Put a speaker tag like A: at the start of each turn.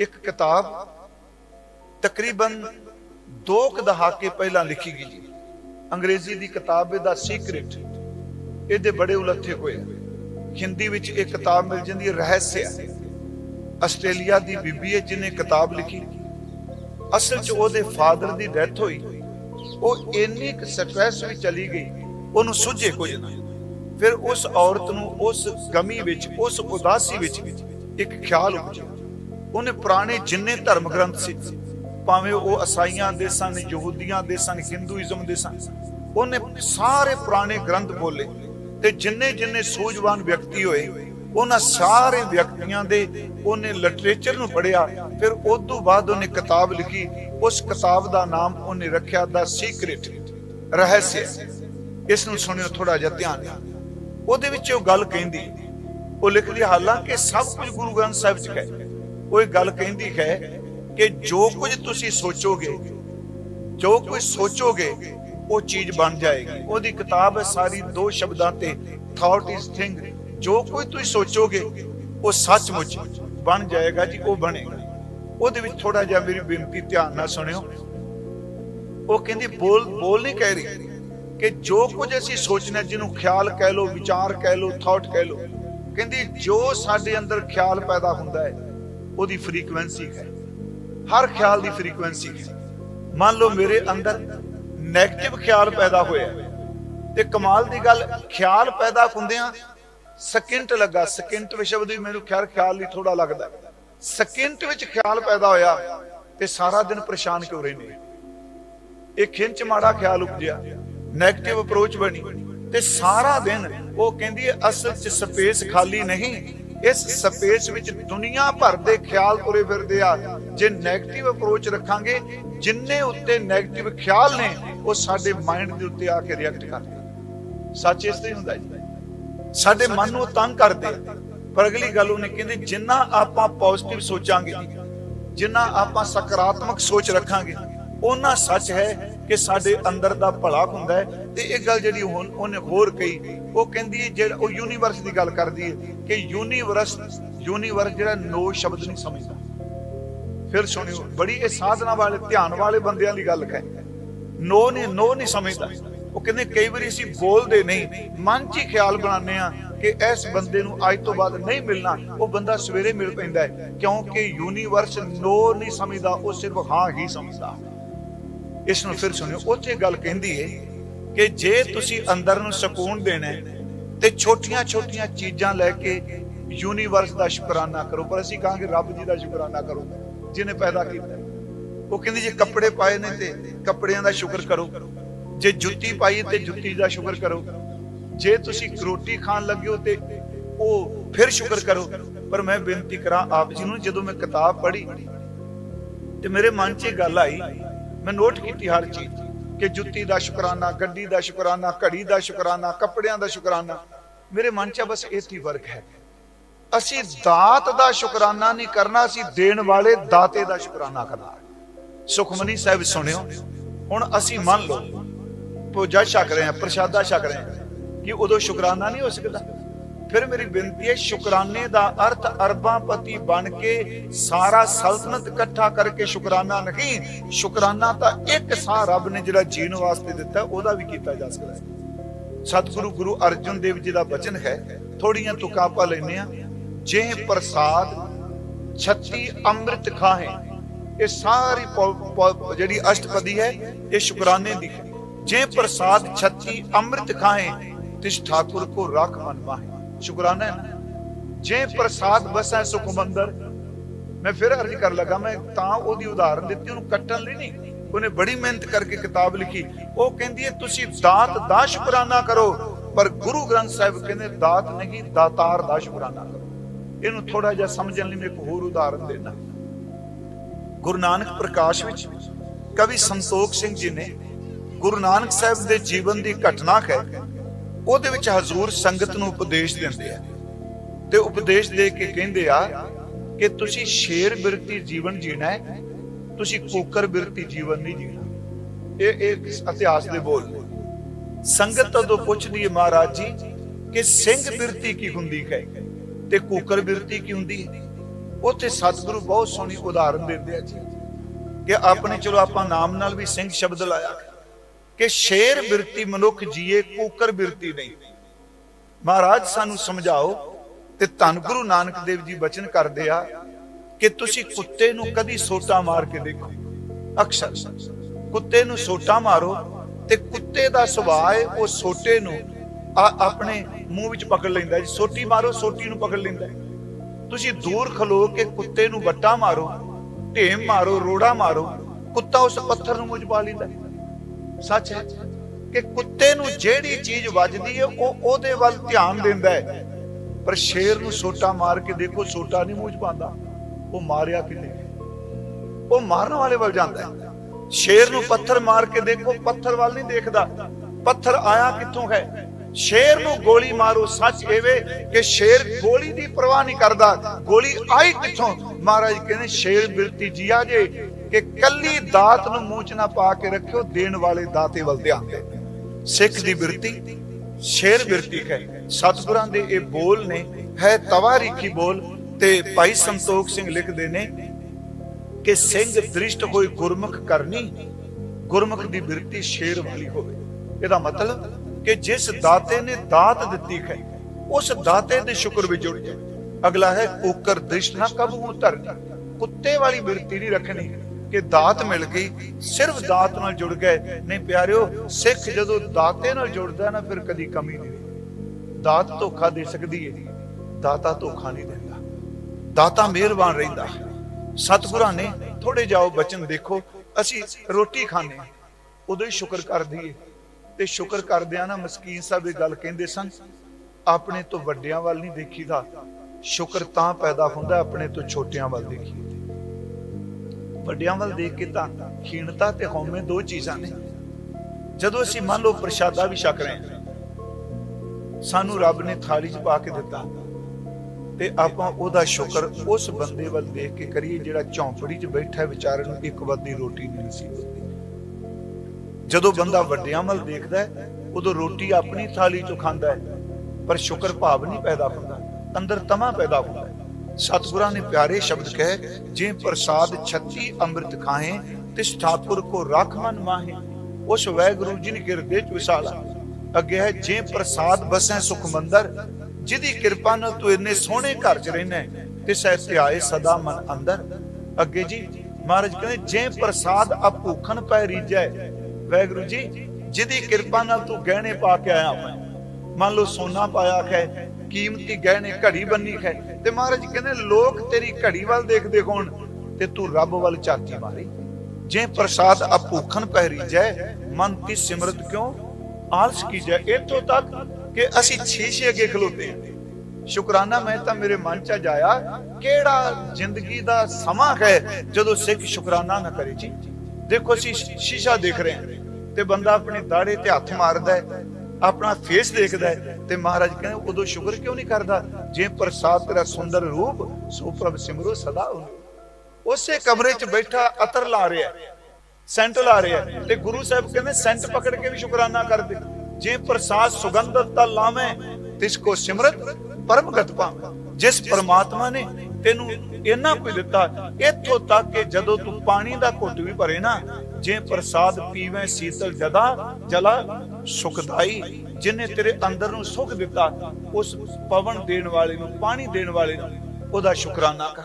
A: ਇੱਕ ਕਿਤਾਬ ਤਕਰੀਬਨ 2 ਕੁ ਦਹਾਕੇ ਪਹਿਲਾਂ ਲਿਖੀ ਗਈ। ਜੀ ਅੰਗਰੇਜ਼ੀ ਦੀ ਕਿਤਾਬ ਹੈ ਦਾ ਸੀਕ੍ਰੀਟ ਇਹਦੇ ਬੜੇ ਉਲੱਥੇ ਹੋਏ। ਹਿੰਦੀ ਵਿੱਚ ਇਹ ਕਿਤਾਬ ਮਿਲ ਜਾਂਦੀ ਹੈ, ਰਹੱਸਿਆ। ਆਸਟ੍ਰੇਲੀਆ ਦੀ ਬੀਬੀ ਹੈ ਜਿਹਨੇ ਕਿਤਾਬ ਲਿਖੀ। ਅਸਲ 'ਚ ਉਹਦੇ ਫਾਦਰ ਦੀ ਡੈਥ ਹੋਈ। ਉਹ ਇੰਨੀ ਕੁ ਸਟ੍ਰੈਸ ਵਿੱਚ ਚਲੀ ਗਈ, ਉਹਨੂੰ ਸੁਝੇ ਕੁਝ ਨਾ। ਫਿਰ ਉਸ ਔਰਤ ਨੂੰ ਉਸ ਗਮੀ ਵਿੱਚ, ਉਸ ਉਦਾਸੀ ਵਿੱਚ ਇੱਕ ਖਿਆਲ ਉਪਜਿਆ। ਉਹਨੇ ਪੁਰਾਣੇ ਜਿੰਨੇ ਧਰਮ ਗ੍ਰੰਥ ਸੀ, ਭਾਵੇਂ ਉਹ ਅਸਾਈਆਂ ਦੇ ਸਨ, ਯਹੂਦੀਆਂ ਦੇ ਸਨ, ਹਿੰਦੂਇਜ਼ਮ ਦੇ ਸਨ, ਉਹਨੇ ਸਾਰੇ ਪੁਰਾਣੇ ਗ੍ਰੰਥ ਬੋਲੇ ਤੇ ਜਿੰਨੇ ਜਿੰਨੇ ਸੂਝਵਾਨ ਵਿਅਕਤੀ ਹੋਏ, ਉਹਨਾਂ ਸਾਰੇ ਵਿਅਕਤੀਆਂ ਦੇ ਉਹਨੇ ਲਿਟਰੇਚਰ ਨੂੰ ਪੜ੍ਹਿਆ, ਫਿਰ ਉਸ ਤੋਂ ਬਾਅਦ ਉਹਨੇ ਕਿਤਾਬ ਲਿਖੀ, ਉਸ ਕਿਤਾਬ ਦਾ ਨਾਮ ਉਹਨੇ ਰੱਖਿਆ ਦਾ ਸੀਕ੍ਰੀਟ ਰਹੱਸ ਇਸ ਨੂੰ ਸੁਣਿਓ ਥੋੜਾ ਜਿਹਾ ਧਿਆਨ। ਨਾਲ ਉਹਦੇ ਵਿੱਚ ਉਹ ਗੱਲ ਕਹਿੰਦੀ, ਉਹ ਲਿਖਦੀ, ਹਾਲਾਂਕਿ ਸਭ ਕੁਝ ਗੁਰੂ ਗ੍ਰੰਥ ਸਾਹਿਬ ਚ ਹੈ। ਉਹ ਇਹ ਗੱਲ ਕਹਿੰਦੀ ਹੈ ਕਿ ਜੋ ਕੁਝ ਤੁਸੀਂ ਸੋਚੋਗੇ, ਜੋ ਕੁਝ ਸੋਚੋਗੇ, ਉਹ ਚੀਜ਼ ਬਣ ਜਾਏਗੀ। ਉਹਦੀ ਕਿਤਾਬ ਹੈ ਸਾਰੀ ਦੋ ਸ਼ਬਦਾਂ ਤੇ ਥਾਟ ਇਜ਼ ਥਿੰਗ ਜੋ ਕੋਈ ਤੁਸੀਂ ਸੋਚੋਗੇ, ਉਹ ਸੱਚਮੁੱਚ ਬਣ ਜਾਏਗਾ ਜੀ, ਉਹ ਬਣੇਗਾ। ਉਹਦੇ ਵਿੱਚ ਥੋੜਾ ਜਿਹਾ ਮੇਰੀ ਬੇਨਤੀ ਧਿਆਨ ਨਾਲ ਸੁਣਿਓ। ਉਹ ਕਹਿੰਦੀ, ਬੋਲ ਬੋਲ ਨਹੀਂ ਕਹਿ ਰਹੀ ਕਿ ਜੋ ਕੁਝ ਅਸੀਂ ਸੋਚਣਾ ਜਿਹਨੂੰ ਖਿਆਲ ਕਹਿ ਲੋ ਵਿਚਾਰ ਕਹਿ ਲੋ ਥਾਟ ਕਹਿ ਲੋ ਕਹਿੰਦੀ ਜੋ ਸਾਡੇ ਅੰਦਰ ਖਿਆਲ ਪੈਦਾ ਹੁੰਦਾ ਹੈ ਉਹਦੀ ਫ੍ਰੀਕਵੈਂਸੀ ਹੈ। ਹਰ ਖਿਆਲ ਦੀ ਫ੍ਰੀਕਵੈਂਸੀ ਹੈ। ਮੰਨ ਲਓ ਮੇਰੇ ਅੰਦਰ 네ਗੇਟਿਵ ਖਿਆਲ ਪੈਦਾ ਹੋਇਆ ਤੇ ਕਮਾਲ ਦੀ ਗੱਲ, ਖਿਆਲ ਪੈਦਾ ਹੁੰਦਿਆਂ ਸਕਿੰਟ ਲੱਗਾ। ਸਕਿੰਟ ਵਿਸ਼ਵ ਦੀ ਮੈਨੂੰ ਖਿਆਲ ਖਿਆਲ ਲਈ ਥੋੜਾ ਲੱਗਦਾ ਸਕਿੰਟ ਵਿੱਚ ਖਿਆਲ ਪੈਦਾ ਹੋਇਆ ਤੇ ਸਾਰਾ ਦਿਨ ਪਰੇਸ਼ਾਨ ਕਿਉਂ ਰਹਿੰਦੇ ਇਹ ਖਿੰਚ ਮਾੜਾ ਖਿਆਲ ਉਪਜਿਆ। 네ਗੇਟਿਵ ਅਪਰੋਚ ਬਣੀ। ਤੇ ਸਾਰਾ ਦਿਨ ਉਹ ਕਹਿੰਦੀ ਹੈ, ਅਸਲ 'ਚ ਸਪੇਸ ਖਾਲੀ ਨਹੀਂ। ਇਸ ਸਪੇਸ ਵਿੱਚ ਦੁਨੀਆ ਭਰ ਦੇ ਖਿਆਲ ਤੁਰੇ ਫਿਰਦੇ ਆ। ਜੇ 네ਗੇਟਿਵ ਅਪਰੋਚ ਰੱਖਾਂਗੇ, ਜਿੰਨੇ ਉੱਤੇ 네ਗੇਟਿਵ ਖਿਆਲ ਨੇ, ਉਹ ਸਾਡੇ ਮਾਈਂਡ ਦੇ ਉੱਤੇ ਆ ਕੇ ਰਿਐਕਟ ਕਰਦੇ ਸੱਚ ਇਸ ਤੇ ਹੁੰਦਾ ਜੀ। ਸਾਡੇ ਮਨ ਨੂੰ ਤੰਗ ਕਰਦੇ ਪਰ ਅਗਲੀ ਗੱਲ ਉਹਨੇ ਕਹਿੰਦੇ, ਜਿੰਨਾ ਆਪਾਂ ਪੋਜ਼ਿਟਿਵ ਸੋਚਾਂਗੇ, ਜਿੰਨਾ ਆਪਾਂ ਸਕਾਰਾਤਮਕ ਸੋਚ ਰੱਖਾਂਗੇ ਉਹਨਾਂ ਸੱਚ ਹੈ। ਕਿ ਸਾਡੇ ਅੰਦਰ ਦਾ ਭਲਾ ਹੁੰਦਾ ਹੈ। ਤੇ ਇਹ ਗੱਲ ਜਿਹੜੀ ਉਹਨੇ ਹੋਰ ਕਹੀ, ਉਹ ਕਹਿੰਦੀ ਹੈ ਜਿਹੜਾ ਉਹ ਯੂਨੀਵਰਸ ਦੀ ਗੱਲ ਕਰਦੀ ਹੈ ਕਿ ਯੂਨੀਵਰਸ ਯੂਨੀਵਰਸ ਜਿਹੜਾ ਨੋ ਸ਼ਬਦ ਨਹੀਂ ਸਮਝਦਾ। ਫਿਰ ਸੁਣਿਓ, ਬੜੀ ਇਹ ਸਾਧਨਾ ਵਾਲੇ, ਧਿਆਨ ਵਾਲੇ ਬੰਦਿਆਂ ਦੀ ਗੱਲ ਹੈ ਨੋ ਨਹੀਂ ਨੋ ਨਹੀਂ ਸਮਝਦਾ। ਉਹ ਕਹਿੰਦੇ ਕਈ ਵਾਰੀ ਅਸੀਂ ਬੋਲਦੇ ਨਹੀਂ। ਮਨ 'ਚ ਹੀ ਖਿਆਲ ਬਣਾਉਂਦੇ ਆ ਕਿ ਇਸ ਬੰਦੇ ਨੂੰ ਅੱਜ ਤੋਂ ਬਾਅਦ ਨਹੀਂ ਮਿਲਣਾ। ਉਹ ਬੰਦਾ ਸਵੇਰੇ ਮਿਲ ਪੈਂਦਾ ਹੈ। ਕਿਉਂਕਿ ਯੂਨੀਵਰਸ ਨੋ ਨਹੀਂ ਸਮਝਦਾ, ਉਹ ਸਿਰਫ ਹਾਂ ਹੀ ਸਮਝਦਾ। ਇਸ ਨੂੰ ਫਿਰ ਸੁਣਿਓ ਉੱਥੇ ਗੱਲ ਕਹਿੰਦੀ ਹੈ ਕਿ ਜੇ ਤੁਸੀਂ ਅੰਦਰ ਨੂੰ ਸਕੂਨ ਦੇਣਾ ਤੇ ਛੋਟੀਆਂ-ਛੋਟੀਆਂ ਚੀਜ਼ਾਂ ਲੈ ਕੇ ਯੂਨੀਵਰਸ ਦਾ ਸ਼ੁਕਰਾਨਾ ਕਰੋ, ਪਰ ਅਸੀਂ ਕਹਾਂਗੇ ਰੱਬ ਜੀ ਦਾ ਸ਼ੁਕਰਾਨਾ ਕਰੋ ਜਿਨੇ ਪੈਦਾ ਕੀਤਾ। ਉਹ ਕਹਿੰਦੀ ਜੇ ਕੱਪੜੇ ਪਾਏ ਨੇ ਤੇ ਕੱਪੜਿਆਂ ਦਾ ਸ਼ੁਕਰ ਕਰੋ, ਜੇ ਜੁੱਤੀ ਪਾਈ ਤੇ ਜੁੱਤੀ ਦਾ ਸ਼ੁਕਰ ਕਰੋ, ਜੇ ਤੁਸੀਂ ਰੋਟੀ ਖਾਣ ਲੱਗੇ ਹੋ ਤੇ ਉਹ ਫਿਰ ਸ਼ੁਕਰ ਕਰੋ। ਪਰ ਮੈਂ ਬੇਨਤੀ ਕਰਾਂ, ਆਪ ਜੀ ਨੂੰ ਜਦੋਂ ਮੈਂ ਕਿਤਾਬ ਪੜ੍ਹੀ ਤੇ ਮੇਰੇ ਮਨ 'ਚ ਇਹ ਗੱਲ ਆਈ ਮੈਂ ਨੋਟ ਕੀਤੀ ਹਰ ਚੀਜ਼ ਕਿ ਜੁੱਤੀ ਦਾ ਸ਼ੁਕਰਾਨਾ, ਗੱਡੀ ਦਾ ਸ਼ੁਕਰਾਨਾ, ਘੜੀ ਦਾ ਸ਼ੁਕਰਾਨਾ, ਕੱਪੜਿਆਂ ਦਾ ਸ਼ੁਕਰਾਨਾ, ਮੇਰੇ ਮਨ 'ਚ ਬਸ ਇਹ ਹੀ ਹੈ। ਅਸੀਂ ਦਾਤ ਦਾ ਸ਼ੁਕਰਾਨਾ ਨਹੀਂ ਕਰਨਾ, ਅਸੀਂ ਦੇਣ ਵਾਲੇ ਦਾਤੇ ਦਾ ਸ਼ੁਕਰਾਨਾ ਕਰਨਾ। ਸੁਖਮਨੀ ਸਾਹਿਬ ਸੁਣਿਓ, ਹੁਣ ਅਸੀਂ ਮੰਨ ਲਓ, ਪੂਜਾ ਛਕ ਰਹੇ ਹਾਂ, ਪ੍ਰਸ਼ਾਦਾ ਛਕ ਰਹੇ ਹਾਂ, ਕਿ ਉਦੋਂ ਸ਼ੁਕਰਾਨਾ ਨਹੀਂ ਹੋ ਸਕਦਾ? ਫਿਰ ਮੇਰੀ ਬੇਨਤੀ ਹੈ, ਸ਼ੁਕਰਾਨੇ ਦਾ ਅਰਥ ਅਰਬਾਂਪਤੀ ਬਣ ਕੇ ਸਾਰਾ ਸਲਤਨਤ ਇਕੱਠਾ ਕਰਕੇ ਸ਼ੁਕਰਾਨਾ ਨਹੀਂ, ਸ਼ੁਕਰਾਨਾ ਤਾਂ ਇੱਕ ਸਾਹ ਰੱਬ ਨੇ ਜਿਹੜਾ ਜੀਣ ਵਾਸਤੇ ਦਿੱਤਾ, ਉਹਦਾ ਵੀ ਕੀਤਾ ਜਾ ਸਕਦਾ ਹੈ। ਸਤਿਗੁਰੂ ਗੁਰੂ ਅਰਜਨ ਦੇਵ ਜੀ ਦਾ ਬਚਨ ਹੈ ਥੋੜੀਆਂ ਤੁਕਾਂ ਪਾ ਲੈਨੇ ਆ ਜੇ ਪ੍ਰਸਾਦ 36 ਅੰਮ੍ਰਿਤ ਖਾਹੇ, ਇਹ ਸਾਰੀ ਜਿਹੜੀ ਅਸ਼ਟਪਦੀ ਹੈ, ਇਹ ਸ਼ੁਕਰਾਨੇ ਦੀ ਜੇ ਪ੍ਰਸਾਦ 36 ਅੰਮ੍ਰਿਤ ਖਾਹੇ, ਤਿਸ ਠਾਕੁਰ ਕੋ ਰੱਖ ਮਨ ਮਾਹੇ। ਸ਼ੁਕਰਾਨਾ ਹੈ। ਜੇ ਪ੍ਰਸਾਦ ਬਸੈ ਸੁਖ ਮੰਦਰ ਮੈਂ ਫਿਰ ਅਰਜ਼ ਕਰ ਲਗਾ, ਮੈਂ ਤਾਂ ਉਹਦੀ ਉਦਾਹਰਨ ਦਿੱਤੀ, ਉਹਨੂੰ ਕੱਟਣ ਲਈ ਨਹੀਂ। ਉਹਨੇ ਬੜੀ ਮਿਹਨਤ ਕਰਕੇ ਕਿਤਾਬ ਲਿਖੀ। ਉਹ ਕਹਿੰਦੀ ਹੈ, ਤੁਸੀਂ ਦਾਤ ਦਾ ਸ਼ੁਕਰਾਨਾ ਕਰੋ। ਪਰ ਗੁਰੂ ਗ੍ਰੰਥ ਸਾਹਿਬ ਕਹਿੰਦੇ, ਦਾਤ ਨਹੀਂ, ਦਾਤਾਰ ਦਾ ਸ਼ੁਕਰਾਨਾ ਕਰੋ। ਇਹਨੂੰ ਥੋੜਾ ਜਿਹਾ ਸਮਝਣ ਲਈ ਮੈਂ ਇੱਕ ਹੋਰ ਉਦਾਹਰਨ ਦੇਣਾ। ਗੁਰੂ ਨਾਨਕ ਪ੍ਰਕਾਸ਼ ਵਿੱਚ ਕਵੀ ਸੰਤੋਖ ਸਿੰਘ ਜੀ ਨੇ ਗੁਰੂ ਨਾਨਕ ਸਾਹਿਬ ਦੇ ਜੀਵਨ ਦੀ ਘਟਨਾ ਹੈ ਉਹਦੇ ਵਿੱਚ ਹਜ਼ੂਰ ਸੰਗਤ ਨੂੰ ਉਪਦੇਸ਼ ਦਿੰਦੇ ਆ। ਤੇ ਉਪਦੇਸ਼ ਦੇ ਕੇ ਕਹਿੰਦੇ ਆ ਕਿ ਤੁਸੀਂ ਸ਼ੇਰ ਬਿਰਤੀ ਜੀਵਨ ਜੀਣਾ ਹੈ, ਤੁਸੀਂ ਕੂਕਰ ਬਿਰਤੀ ਜੀਵਨ ਨਹੀਂ ਜੀਣਾ। ਇਹ ਇਹ ਇਤਿਹਾਸ ਦੇ ਬੋਲ। ਨੇ ਸੰਗਤ ਤੋਂ ਪੁੱਛਦੀ ਹੈ ਮਹਾਰਾਜ ਜੀ ਕਿ ਸਿੰਘ ਬਿਰਤੀ ਕੀ ਹੁੰਦੀ ਹੈ? ਤੇ ਕੂਕਰ ਬਿਰਤੀ ਕੀ ਹੁੰਦੀ ਹੈ? ਉੱਥੇ ਸਤਿਗੁਰੂ ਬਹੁਤ ਸੋਹਣੀ ਉਦਾਹਰਨ ਦਿੰਦੇ ਆ ਜੀ। ਕਿ ਆਪਣੇ, ਚਲੋ ਆਪਾਂ ਨਾਮ ਨਾਲ ਵੀ ਸਿੰਘ ਸ਼ਬਦ ਲਾਇਆ। ਕਿ ਸ਼ੇਰ ਬਿਰਤੀ ਮਨੁੱਖ ਜੀਏ, ਕੂਕਰ ਬਿਰਤੀ ਨਹੀਂ। ਮਹਾਰਾਜ, ਸਾਨੂੰ ਸਮਝਾਓ ਤੇ ਧੰਨ ਗੁਰੂ ਨਾਨਕ ਦੇਵ ਜੀ ਬਚਨ ਕਰਦੇ ਆ ਕਿ ਤੁਸੀਂ ਕੁੱਤੇ ਨੂੰ ਕਦੀ ਸੋਟਾ ਮਾਰ ਕੇ ਦੇਖੋ। ਅਕਸਰ ਕੁੱਤੇ ਨੂੰ ਸੋਟਾ ਮਾਰੋ ਤੇ ਕੁੱਤੇ ਦਾ ਸੁਭਾਅ ਹੈ, ਉਹ ਸੋਟੇ ਨੂੰ ਆਪਣੇ ਮੂੰਹ ਵਿੱਚ ਪਕੜ ਲੈਂਦਾ ਜੀ ਸੋਟੀ ਮਾਰੋ, ਸੋਟੀ ਨੂੰ ਪਕੜ ਲੈਂਦਾ ਤੁਸੀਂ ਦੂਰ ਖਲੋ ਕੇ ਕੁੱਤੇ ਨੂੰ ਵੱਟਾ ਮਾਰੋ, ਢੇਮ ਮਾਰੋ, ਰੋੜਾ ਮਾਰੋ, ਕੁੱਤਾ ਉਸ ਪੱਥਰ ਨੂੰ ਮੁਝ ਪਾ ਲੈਂਦਾ ਸੱਚ ਹੈ ਕਿ ਕੁੱਤੇ ਨੂੰ ਜਿਹੜੀ ਚੀਜ਼ ਵੱਜਦੀ ਹੈ, ਉਹ ਉਹਦੇ ਵੱਲ ਧਿਆਨ ਦਿੰਦਾ ਹੈ। ਪਰ ਸ਼ੇਰ ਨੂੰ ਸੋਟਾ ਮਾਰ ਕੇ ਦੇਖੋ, ਸੋਟਾ ਨਹੀਂ ਮੂੰਹ 'ਚ ਪਾਉਂਦਾ। ਉਹ ਮਾਰਿਆ ਕਿੰਨੇ? ਉਹ ਮਾਰਨ ਵਾਲੇ ਵੱਲ ਜਾਂਦਾ ਹੈ। ਸ਼ੇਰ ਨੂੰ ਪੱਥਰ ਮਾਰ ਕੇ ਦੇਖੋ, ਪੱਥਰ ਵੱਲ ਨਹੀਂ ਦੇਖਦਾ। ਪੱਥਰ ਆਇਆ ਕਿੱਥੋਂ ਹੈ? ਸ਼ੇਰ ਨੂੰ ਗੋਲੀ ਮਾਰੋ, ਸੱਚ ਇਹਵੇ ਕਿ ਸ਼ੇਰ ਗੋਲੀ ਦੀ ਪਰਵਾਹ ਨਹੀਂ ਕਰਦਾ। ਗੋਲੀ ਆਈ ਕਿੱਥੋਂ? ਮਹਾਰਾਜ ਕਹਿੰਦੇ, ਸ਼ੇਰ ਬਿਰਤੀ ਜੀਆ ਜੇ। ਕਿ ਕੱਲੀ ਦਾਤ ਨੂੰ ਮੂੰਹ 'ਚ ਨਾ ਪਾ ਕੇ ਰੱਖਿਓ, ਦੇਣ ਵਾਲੇ ਦਾਤੇ ਵੱਲ ਧਿਆਨ ਦੇ ਸਿੱਖ ਦੀ ਬਿਰਤੀ, ਸ਼ੇਰ ਬਿਰਤੀ ਹੈ। ਸਤਿਗੁਰਾਂ ਦੇ ਇਹ ਬੋਲ ਨੇ, ਹੈ ਤਵਾਰੀਖੀ ਬੋਲ, ਤੇ ਭਾਈ ਸੰਤੋਖ ਸਿੰਘ ਲਿਖਦੇ ਨੇ ਕਿ ਸਿੰਘ ਦ੍ਰਿਸ਼ਟ ਹੋਈ ਗੁਰਮੁਖ ਕਰਨੀ, ਗੁਰਮੁਖ ਦੀ ਬਿਰਤੀ ਸ਼ੇਰ ਵਾਲੀ ਹੋਵੇ। ਇਹਦਾ ਮਤਲਬ ਕਿ ਜਿਸ ਦਾਤੇ ਨੇ ਦਾਤ ਦਿੱਤੀ ਹੈ, ਉਸ ਦਾਤੇ ਦੇ ਸ਼ੁਕਰ ਵਿੱਚ ਜੁੜ ਜਾ ਅਗਲਾ ਹੈ ਕੂਕਰ ਦ੍ਰਿਸ਼ਟ ਨਾ ਕਬੂ ਧਰਨੀ ਕੁੱਤੇ ਵਾਲੀ ਬਿਰਤੀ ਨਹੀਂ ਰੱਖਣੀ। ਕਿ ਦਾਤ ਮਿਲ ਗਈ, ਸਿਰਫ ਦਾਤ ਨਾਲ ਜੁੜ ਗਏ। ਨਹੀਂ ਪਿਆਰਿਓ, ਸਿੱਖ ਜਦੋਂ ਦਾਤੇ ਨਾਲ ਜੁੜਦਾ ਨਾ, ਫਿਰ ਕਦੀ ਕਮੀ ਨਹੀਂ। ਦਾਤ ਧੋਖਾ ਦੇ ਸਕਦੀ ਹੈ ਦਾਤਾ ਧੋਖਾ ਨਹੀਂ ਦਿੰਦਾ। ਦਾਤਾ ਮਿਹਰਬਾਨ ਰਹਿੰਦਾ। ਸਤਿਗੁਰਾਂ ਨੇ ਥੋੜੇ ਜਾਓ, ਬਚਨ ਦੇਖੋ। ਅਸੀਂ ਰੋਟੀ ਖਾਂਦੇ ਹਾਂ। ਉਦੋਂ ਹੀ ਸ਼ੁਕਰ ਕਰਦੀ ਦਈਏ ਤੇ ਸ਼ੁਕਰ ਕਰਦਿਆਂ ਨਾ ਮਸਕੀਨ ਸਾਹਿਬ ਇਹ ਗੱਲ ਕਹਿੰਦੇ ਸਨ, ਆਪਣੇ ਤੋਂ ਵੱਡਿਆਂ ਵੱਲ ਨਹੀਂ ਦੇਖੀਦਾ। ਸ਼ੁਕਰ ਤਾਂ ਪੈਦਾ ਹੁੰਦਾ, ਆਪਣੇ ਤੋਂ ਛੋਟਿਆਂ ਵੱਲ ਦੇਖੀ ਵੱਡਿਆਂ ਵੱਲ ਦੇਖ ਕੇ ਤਾਂ ਖੀਣਤਾ ਤੇ ਹਉਮੈ ਦੋ ਚੀਜ਼ਾਂ ਨੇ। ਜਦੋਂ ਅਸੀਂ ਮੰਨ ਲਓ ਪ੍ਰਸ਼ਾਦਾ ਵੀ ਛਕ ਰਹੇ ਹਾਂ, ਸਾਨੂੰ ਰੱਬ ਨੇ ਥਾਲੀ 'ਚ ਪਾ ਕੇ ਦਿੱਤਾ ਤੇ ਆਪਾਂ ਉਹਦਾ ਸ਼ੁਕਰ ਉਸ ਬੰਦੇ ਵੱਲ ਦੇਖ ਕੇ ਕਰੀਏ ਜਿਹੜਾ ਝੌਂਪੜੀ 'ਚ ਬੈਠਾ ਹੈ ਵਿਚਾਰੇ ਨੂੰ ਇੱਕ ਵਾਦੀ ਰੋਟੀ ਨਹੀਂ ਸੀ ਜਦੋਂ ਬੰਦਾ ਵੱਡਿਆਂ ਵੱਲ ਦੇਖਦਾ ਉਦੋਂ ਰੋਟੀ ਆਪਣੀ ਥਾਲੀ 'ਚੋਂ ਖਾਂਦਾ ਪਰ ਸ਼ੁਕਰ ਭਾਵ ਨਹੀਂ ਪੈਦਾ ਹੁੰਦਾ, ਅੰਦਰ ਤਮਾ ਪੈਦਾ ਹੁੰਦਾ। ਸਤਿਗੁਰਾਂ ਨੇ ਪਿਆਰੇ ਸ਼ਬਦ ਕਹੇ ਜੇ ਪ੍ਰਸਾਦ 36 ਅੰਮ੍ਰਿਤ ਖਾਏ ਤਿਸ ਠਾਕੁਰ ਕੋ ਰੱਖ ਮਨ ਮਾਹੇ। ਉਸ ਵੈਗੁਰੂ ਜੀ ਨੇ ਕਿਰਦੇ ਚ ਵਿਸਾਲਾ। ਅੱਗੇ ਹੈ ਜੇ ਪ੍ਰਸਾਦ ਬਸੈ ਸੁਖ ਮੰਦਰ ਜਿਹਦੀ ਕਿਰਪਾ ਨਾਲ ਤੂੰ ਇੰਨੇ ਸੋਹਣੇ ਘਰ ਚ ਰਹਿਣਾ ਤਿਸੈ ਧਿਆਏ ਸਦਾ ਮਨ ਅੰਦਰ। ਅੱਗੇ ਜੀ, ਮਹਾਰਾਜ ਕਹਿੰਦੇ ਜੇ ਪ੍ਰਸਾਦ ਆ ਆਪੂਖਨ ਪੈ ਰੀਜੈ ਵੈਗੁਰੂ ਜੀ ਜਿਹਦੀ ਕਿਰਪਾ ਨਾਲ ਤੂੰ ਗਹਿਣੇ ਪਾ ਕੇ ਆਇਆ ਮੈਂ ਮੰਨ ਲਓ ਸੋਨਾ ਪਾਇਆ ਹੈ ਕੀਮਤੀ ਗਹਿਣੇ ਘੜੀ ਬੰਨੀ ਹੈ। ਤੇ ਮਹਾਰਾਜ ਕਹਿੰਦੇ, ਲੋਕ ਤੇਰੀ ਘੜੀ ਵੱਲ ਦੇਖਦੇ ਹੋਣ ਤੇ ਤੂੰ ਰੱਬ ਵੱਲ ਝਾਤੀ ਮਾਰੀ। ਜੇ ਪ੍ਰਸਾਦ ਆਪੂਖਨ ਪਹਿਰੀ ਜੈ ਮਨ ਕੀ ਸਿਮਰਤ ਕਿਉਂ? ਆਲਸ ਕੀ ਜੈ ਇਤੋਂ ਤੱਕ ਕਿ ਅਸੀਂ ਸ਼ੀਸ਼ੇ ਅੱਗੇ ਖਲੋਤੇ ਹਾਂ। ਸ਼ੁਕਰਾਨਾ, ਮੈਂ ਤਾਂ ਮੇਰੇ ਮਨ ਚ ਜਾਇਆ ਕਿਹੜਾ ਜ਼ਿੰਦਗੀ ਦਾ ਸਮਾਂ ਹੈ ਜਦੋਂ ਸਿੱਖ ਸ਼ੁਕਰਾਨਾ ਨਾ ਕਰੇ ਜੀ? ਦੇਖੋ, ਅਸੀਂ ਸ਼ੀਸ਼ਾ ਦੇਖ ਰਹੇ ਹਾਂ ਤੇ ਬੰਦਾ ਆਪਣੇ ਦਾੜੇ ਤੇ ਹੱਥ ਮਾਰਦਾ ਹੈ। ਆਪਣਾ ਫੇਸ ਦੇਖਦਾ ਹੈ ਤੇ ਮਹਾਰਾਜ ਕਹਿੰਦੇ, ਉਦੋਂ ਸ਼ੁਕਰ ਕਿਉਂ ਨਹੀਂ ਕਰਦਾ? ਜੇ ਪ੍ਰਸਾਦ ਤੇਰਾ ਸੁੰਦਰ ਰੂਪ, ਸੋ ਪ੍ਰਭ ਸਿਮਰੋ ਸਦਾ ਉਹਨੂੰ ਉਸੇ ਕਮਰੇ 'ਚ ਬੈਠਾ ਅਤਰ ਲਾ ਰਿਹਾ ਸੈਂਟ ਲਾ ਰਿਹਾ ਤੇ ਗੁਰੂ ਸਾਹਿਬ ਕਹਿੰਦੇ, ਸੈਂਟ ਪਕੜ ਕੇ ਵੀ ਸ਼ੁਕਰਾਨਾ ਕਰਦੇ ਜੇ ਪ੍ਰਸਾਦ ਸੁਗੰਧਤ ਤਾਂ ਲਾਵੇਂ, ਤਿਸ ਕੋ ਸਿਮਰਤ ਪਰਮ ਗਤ ਪਾਵੇਂ। ਜਿਸ ਪਰਮਾਤਮਾ ਨੇ ਤੈਨੂੰ ਇੰਨਾ ਕੁ ਦਿੱਤਾ, ਇੱਥੋਂ ਤੱਕ ਕਿ ਜਦੋਂ ਤੂੰ ਪਾਣੀ ਦਾ ਘੁੱਟ ਵੀ ਭਰੇ ਨਾ, ਜੇ ਪ੍ਰਸਾਦ ਪੀਵੇਂ ਸੀਤਲ ਜਦਾ ਜਲਾ ਸੁਖਦਾਈ, ਜਿਨੇ ਤੇਰੇ ਅੰਦਰ ਨੂੰ ਸੁਖ ਦਿੱਤਾ, ਉਸ ਪਵਨ ਦੇਣ ਵਾਲੇ ਨੂੰ, ਪਾਣੀ ਦੇਣ ਵਾਲੇ ਨੂੰ, ਉਹਦਾ ਸ਼ੁਕਰਾਨਾ ਕਰ।